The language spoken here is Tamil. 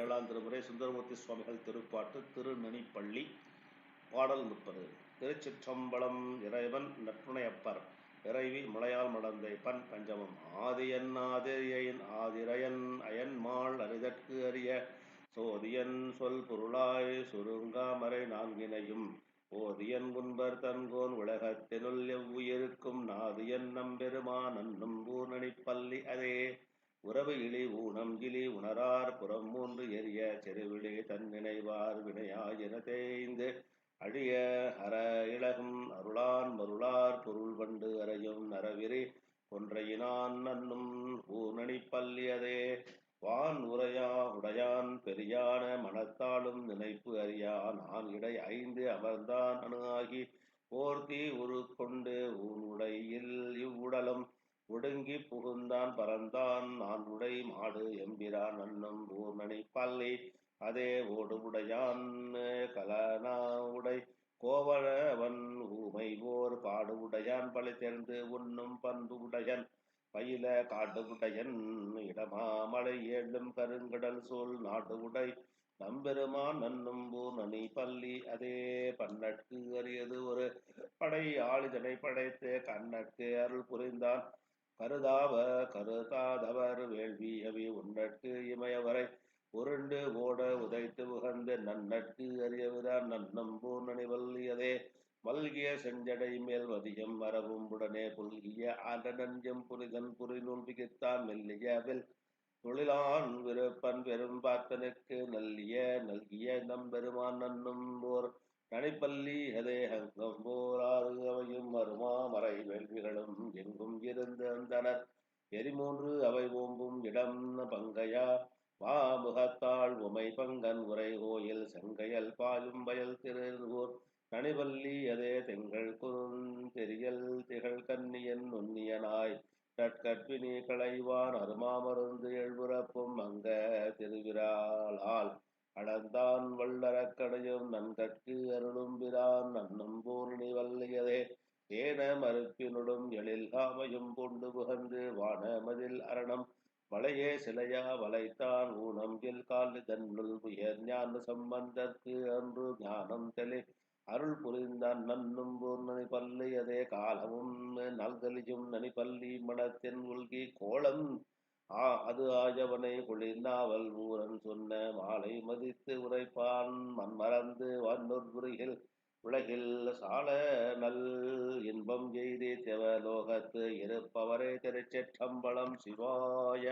ஏழாம் திருமுறை சுந்தரமூர்த்தி சுவாமிகள் திருப்பாட்டு திருநெனிப்பள்ளி பாடல் முப்பது. திருச்சிற்றம்பலம் இறைவன் நற்றுணையப்பர் இறைவி முளையால் மடந்தை பன் பஞ்சமம். ஆதியன் ஆதிரியன் ஆதிரையன் அயன்மாள் அரிதற்கு அறிய சோதியன் சொல் பொருளாய் சுருங்காமரை நான்கினையும். ஓதியன் குன்பர் தன்கோன் உலகத்தினுள் எவ்வுயிருக்கும். நாதியன் நம்பெருமான் நம்பூர் பூர்ணனிப்பள்ளி அதே. உறவு இழி ஊனம் கிளி உணரார் புறம் மூன்று எரிய செருவிழி தன் நினைவார் வினையாயின தேய்ந்து அழிய அற இழகும் அருளான் மருளார் பொருள் வண்டு அறையும் நரவிரி ஒன்றையினான் நன்னும் ஊனணி பல்லியதே. வான் உரையா உடையான் பெரியான மனத்தாலும் நினைப்பு அறியான் நான் இடை ஐந்து அமர்ந்தான் அணு ஆகி போர்த்தி உரு கொண்டு ஊன் உடையில் இவ்வுடலும் ஒடுங்கி புகுந்தான் பறந்தான் நான் உடை மாடு எம்பிரான் அன்னும் பூர்ணனி பள்ளி. அதே ஓடுவுடையான் கலனா உடை. கோவலவன் ஊமை ஓர் பாடு உடையான் பழை தேர்ந்து உண்ணும் பண்பு உடையன். பயில காடு உடையன் இடமாமலை ஏழும் கருங்கடல் சூழ் நாடு உடை. நம்பெருமான் நன்னும் பூர்ணனி பள்ளி. அதே பன்னட்கு அறியது ஒரு படை. ஆளிதனை படைத்து கண்ணட்கு அருள் புரிந்தான். கருதாவ கருதாதவர் வேள்வி அவி உன்னற்கு இமயவரை உருண்டு ஓட உதைத்து உகந்த நன்னட்கு அறியவிரான் நன்னம் பூர்ணனி வல்லியதே. மல்கிய செஞ்சடை மேல் வதியம் மரபும் உடனே புல்கிய ஆண்ட நஞ்சம் புரிதன் புரிநூல் பிகித்தான் மெல்லியவில் தொழிலான் விருப்பன் பெரும் பார்த்தனுக்கு நல்லிய நல்கிய நம்பெருமான் நன்னும் போர். நனிப்பள்ளி ஹதே ஹங்கம் போரா வேள்விகளும் எங்கும் இருந்து அந்தனர். எரிமூன்று அவை ஓம்பும் இடம் பங்கையா? வாமுகத்தாள் உமை பங்கன் உரை கோயில் செங்கையல் பாயும் வயல் திருவூர் தனிவல்லி அதே தெங்கள் குறுந்தெரியல் திகழ் கன்னியன் நுண்ணியனாய். கற்பினி களைவான் அருமாமருந்து எழுபுறப்பும் அங்க திருவிராளால். அளந்தான் வல்லறக்கடையும் நன்கற்கு அருளும் பிரான் நன்னும் தேன ஏன மறுப்பினுடும் எழில்காமையும் கொண்டு புகந்து வான மதில் அரணம். மலையே சிலையா வளைத்தான் ஊனம் எல் தன்னுள் உயர் ஞான சம்பந்தற்கு அன்று ஞானம் தெளி. அருள் புரிந்தான் நன்னும் பூர்ணனி பள்ளி அதே காலமும் நல்கலியும் நனி பள்ளி மனத்தின் உள்கி கோலம். ஆ அது ஆஜவனை குளிர்ந்தாவல் ஊரன் சொன்ன மாலை மதித்து உரைப்பான். மண்மறந்து வன்னொருகில் உலகில் சால நல் இன்பம் எய்தி தேவலோகத்து இருப்பவரே திருச்சிற்றம்பலம் சிவாய